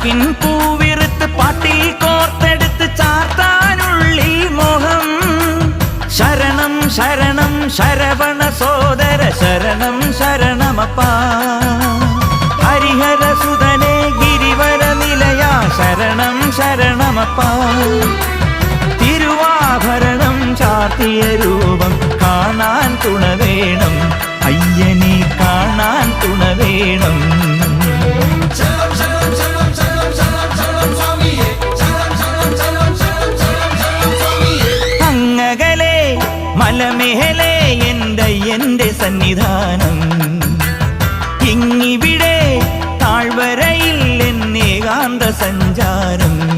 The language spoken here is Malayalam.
ചാക്കിൻ പൂവിറുത്ത് പാട്ടി കോർത്തെടുത്ത് ചാർത്താനുള്ളി മോഹം. ശരണം ശരണം ശരവണ സോദര ശരണം ശരണമപ്പ. ഹരിഹര സുതനെ ഗിരിവര നിലയ ശരണം ശരണമപ്പ. മലമേലെ എന്റെ എന്റെ സന്നിധാനം. ഇങ്ങിവിടെ താഴ്വരയിൽ എന്നേകാന്ത സഞ്ചാരം